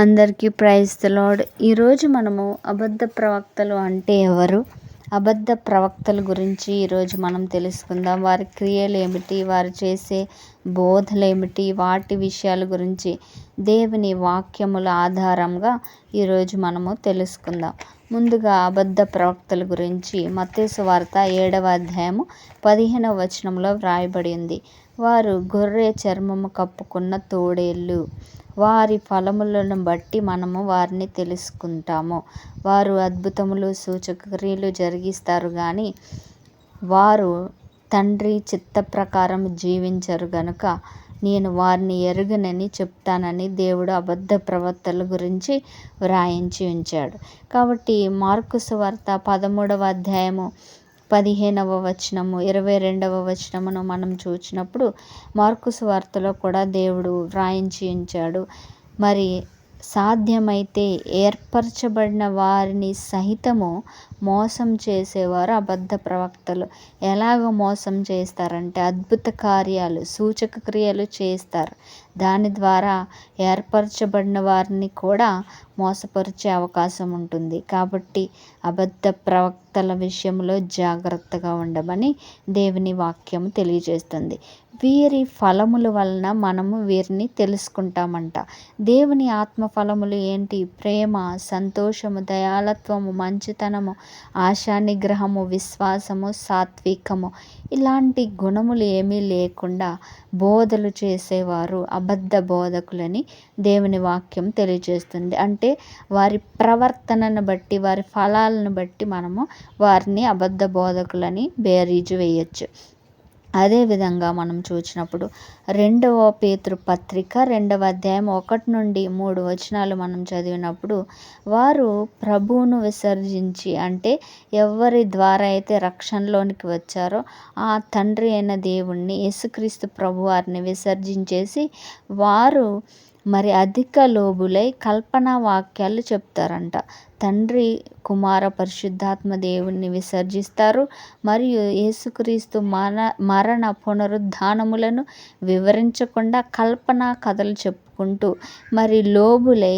అందరికీ praise lord. ఈరోజు మనము అబద్ధ ప్రవక్తలు అంటే ఎవరు? అబద్ధ ప్రవక్తల గురించి ఈరోజు మనం తెలుసుకుందాం. వారి క్రియలు ఏమిటి? వారు చేసే బోధలు ఏమిటి? వాటి విషయాల గురించి దేవుని వాక్యముల ఆధారంగా ఈరోజు మనము తెలుసుకుందాం. ముందుగా అబద్ధ ప్రవక్తల గురించి మత్తేసు వార్త ఏడవ అధ్యాయము పదిహేనవ వచనంలో వ్రాయబడి ఉంది వారు గొర్రె చర్మము కప్పుకున్న తోడేళ్ళు. వారి ఫలములను బట్టి మనము వారిని తెలుసుకుంటాము. వారు అద్భుతములు సూచక్రియలు జరిగిస్తారు కానీ వారు తండ్రి చిత్త ప్రకారం జీవించరు గనుక నేను వారిని ఎరుగనని చెప్తానని దేవుడు అబద్ధ ప్రవర్తల గురించి వ్రాయించి ఉంచాడు. కాబట్టి మార్కుసు వార్త పదమూడవ అధ్యాయము పదిహేనవ వచనము ఇరవై రెండవ వచనమును మనం చూసినప్పుడు మార్కు సువార్తలో కూడా దేవుడు వ్రాయించి ఉంచాడు. మరి సాధ్యమైతే ఏర్పరచబడిన వారిని సహితము మోసం చేసేవారు అబద్ధ ప్రవక్తలు. ఎలాగ మోసం చేస్తారంటే అద్భుత కార్యాలు సూచక క్రియలు చేస్తారు. దాని ద్వారా ఏర్పరచబడిన వారిని కూడా మోసపరిచే అవకాశం ఉంటుంది. కాబట్టి అబద్ధ ప్రవక్తల విషయంలో జాగ్రత్తగా ఉండమని దేవుని వాక్యం తెలియజేస్తుంది. వీరి ఫలముల వలన మనము వీరిని తెలుసుకుంటామంట. దేవుని ఆత్మ ఫలములు ఏంటి? ప్రేమ సంతోషము దయాలత్వము మంచితనము ఆశానిగ్రహము విశ్వాసము సాత్వికము ఇలాంటి గుణములు ఏమీ లేకుండా బోధలు చేసేవారు అబద్ధ బోధకులని దేవుని వాక్యం తెలియజేస్తుంది. అంటే వారి ప్రవర్తనను బట్టి వారి ఫలాలను బట్టి మనము వారిని అబద్ధ బోధకులని బేరీజు వేయచ్చు. అదేవిధంగా మనం చూసినప్పుడు రెండవ పేతృ పత్రిక రెండవ అధ్యాయం ఒకటి నుండి మూడు వచనాలు మనం చదివినప్పుడు వారు ప్రభువును విసర్జించి అంటే ఎవరి ద్వారా అయితే రక్షణలోనికి వచ్చారో ఆ తండ్రి అయిన దేవుణ్ణి యేసుక్రీస్తు ప్రభు వారిని విసర్జించేసి వారు మరి అధిక లోబులై కల్పనా వాక్యాలు చెప్తారంట. తండ్రి కుమార పరిశుద్ధాత్మ దేవుణ్ణి విసర్జిస్తారు మరియు యేసుక్రీస్తు మన మరణ పునరుద్ధానములను వివరించకుండా కల్పనా కథలు చెప్పుకుంటూ మరి లోబులై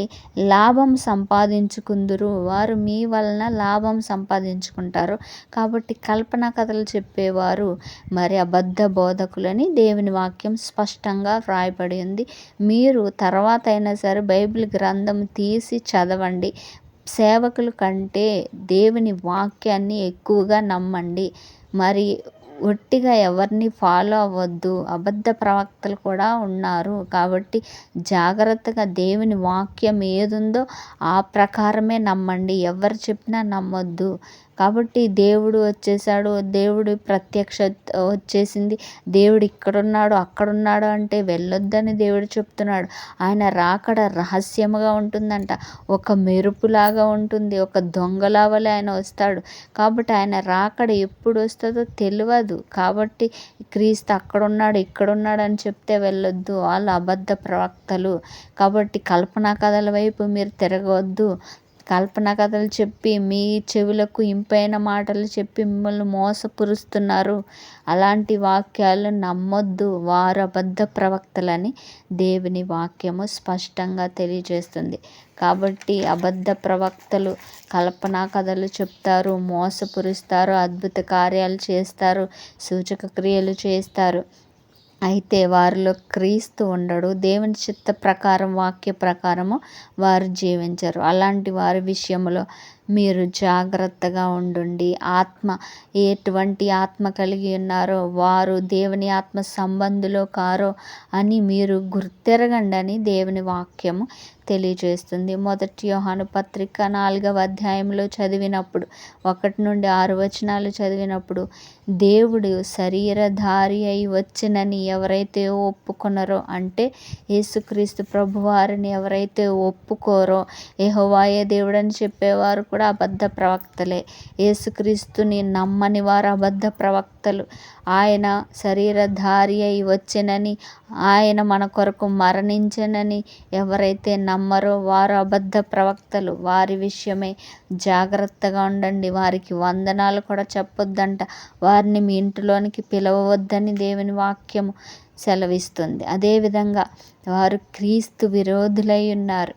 లాభం సంపాదించుకుందురు వారు మీ వలన లాభం సంపాదించుకుంటారు. కాబట్టి కల్పన కథలు చెప్పేవారు మరి అబద్ధ బోధకులని దేవుని వాక్యం స్పష్టంగా వ్రాయబడి ఉంది. మీరు తర్వాత అయినా సరే బైబిల్ గ్రంథం తీసి చదవండి. సేవకుల కంటే దేవుని వాక్యాన్ని ఎక్కువగా నమ్మండి. మరి ఒట్టిగా ఎవరిని ఫాలో అవ్వద్దు. అబద్ధ ప్రవక్తలు కూడా ఉన్నారు. కాబట్టి జాగ్రత్తగా దేవుని వాక్యం ఏదుందో ఆ ప్రకారమే నమ్మండి. ఎవరు చెప్పినా నమ్మొద్దు. కాబట్టి దేవుడు వచ్చేసాడు దేవుడు ప్రత్యక్ష వచ్చేసింది. దేవుడు ఇక్కడున్నాడు అక్కడున్నాడు అంటే వెళ్ళొద్దని దేవుడు చెప్తున్నాడు. ఆయన రాకడ రహస్యముగా ఉంటుందంట. ఒక మెరుపులాగా ఉంటుంది ఒక దొంగలా వలె ఆయన వస్తాడు. కాబట్టి ఆయన రాకడ ఎప్పుడు వస్తుందో తెలియదు కాబట్టి క్రీస్తు అక్కడున్నాడు ఇక్కడున్నాడు అని చెప్తే వెళ్ళొద్దు. వాళ్ళు అబద్ధ ప్రవక్తలు. కాబట్టి కల్పనా కథల వైపు మీరు తిరగవద్దు కల్పన కథలు చెప్పి మీ చెవులకు ఇంపైన మాటలు చెప్పి మిమ్మల్ని మోసపురుస్తున్నారు. అలాంటి వాక్యాలు నమ్మొద్దు వారు అబద్ధ ప్రవక్తలని దేవుని వాక్యము స్పష్టంగా తెలియజేస్తుంది. కాబట్టి అబద్ధ ప్రవక్తలు కల్పనా కథలు చెప్తారు మోసపురుస్తారు అద్భుత కార్యాలు చేస్తారు సూచక క్రియలు చేస్తారు. అయితే వారిలో క్రీస్తు ఉండడు. దేవుని చిత్త ప్రకారం వాక్య ప్రకారము వారు జీవించరు. అలాంటి వారి విషయంలో మీరు జాగ్రత్తగా ఉండండి. ఆత్మ ఎటువంటి ఆత్మ కలిగి ఉన్నారో వారు దేవుని ఆత్మ సంబంధులో కారో అని మీరు గుర్తెరగండి అని దేవుని వాక్యము తెలియజేస్తుంది. మొదటి యోహాను పత్రిక నాలుగవ అధ్యాయంలో చదివినప్పుడు ఒకటి నుండి ఆరు వచనాలు చదివినప్పుడు దేవుడు శరీరధారి అయి వచ్చినని ఎవరైతే ఒప్పుకున్నారో అంటే యేసుక్రీస్తు ప్రభువారిని ఎవరైతే ఒప్పుకోరో ఏహోవాయే దేవుడని చెప్పేవారు కూడా అబద్ధ ప్రవక్తలే. యేసుక్రీస్తుని నమ్మని వారు అబద్ధ ప్రవక్త ప్రవక్తలు ఆయన శరీరధారి అయి వచ్చినని ఆయన మన కొరకు మరణించనని ఎవరైతే నమ్మరో వారు అబద్ధ ప్రవక్తలు. వారి విషయమే జాగ్రత్తగా ఉండండి. వారికి వందనాలు కూడా చెప్పొద్దంట. వారిని మీ ఇంటిలోనికి పిలవవద్దని దేవుని వాక్యము సెలవిస్తుంది. అదేవిధంగా వారు క్రీస్తు విరోధులై ఉన్నారు.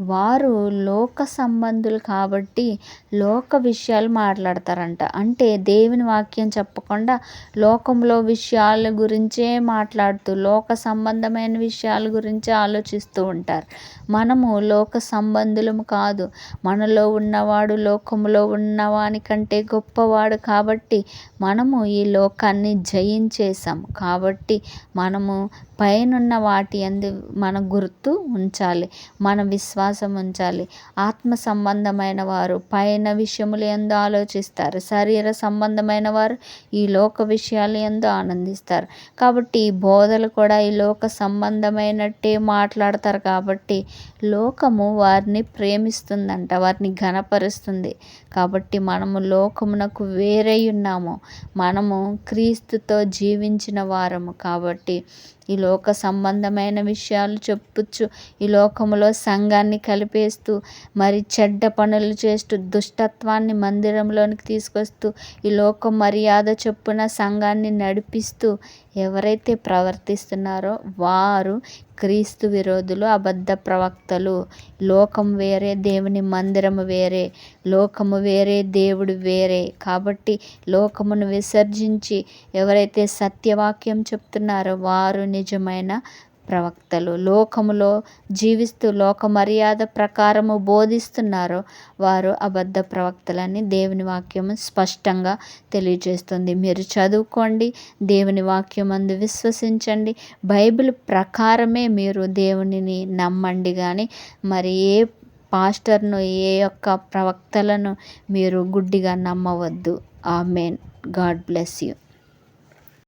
వారు లోక సంబంధులు కాబట్టి లోక విషయాలు మాట్లాడతారంట. అంటే దేవుని వాక్యం చెప్పకుండా లోకంలో విషయాల గురించే మాట్లాడుతూ లోక సంబంధమైన విషయాల గురించే ఆలోచిస్తూ ఉంటారు. మనము లోక సంబంధులము కాదు. మనలో ఉన్నవాడు లోకంలో ఉన్నవాని కంటే గొప్పవాడు కాబట్టి మనము ఈ లోకాన్ని జయించేసాం కాబట్టి మనము పైనున్న వాటి అందు మన గుర్తు ఉంచాలి మన విశ్వాసం ఉంచాలి. ఆత్మ సంబంధమైన వారు పైన విషయములు ఎందు ఆలోచిస్తారు శరీర సంబంధమైన వారు ఈ లోక విషయాలు ఎందు ఆనందిస్తారు. కాబట్టి ఈ బోధలు కూడా ఈ లోక సంబంధమైనట్టే మాట్లాడతారు కాబట్టి లోకము వారిని ప్రేమిస్తుందంట వారిని ఘనపరుస్తుంది. కాబట్టి మనము లోకమునకు వేరై ఉన్నాము. మనము క్రీస్తుతో జీవించిన వారము కాబట్టి ఈ లోక సంబంధమైన విషయాలు చెప్పుచ్చు ఈ లోకములో సంఘాన్ని కలిపేస్తూ మరి చెడ్డ పనులు చేస్తూ దుష్టత్వాన్ని మందిరంలోనికి తీసుకొస్తూ ఈ లోక మర్యాద చొప్పున సంఘాన్ని నడిపిస్తూ ఎవరైతే ప్రవర్తిస్తున్నారో వారు క్రీస్తు విరోధులు అబద్ధ ప్రవక్తలు. లోకం వేరే దేవుని మందిరము వేరే లోకము వేరే దేవుడు వేరే. కాబట్టి లోకమును విసర్జించి ఎవరైతే సత్యవాక్యం చెప్తున్నారో వారు నిజమైన ప్రవక్తలు. లోకములో జీవిస్తూ లోక మర్యాద ప్రకారము బోధిస్తున్నారో వారు అబద్ధ ప్రవక్తలని దేవుని వాక్యము స్పష్టంగా తెలియజేస్తుంది. మీరు చదువుకోండి దేవుని వాక్యం అందు విశ్వసించండి. బైబిల్ ప్రకారమే మీరు దేవునిని నమ్మండి కానీ మరి ఏ పాస్టర్ను ఏ యొక్క ప్రవక్తలను మీరు గుడ్డిగా నమ్మవద్దు. ఆ మెయిన్ గాడ్ బ్లెస్ యూ.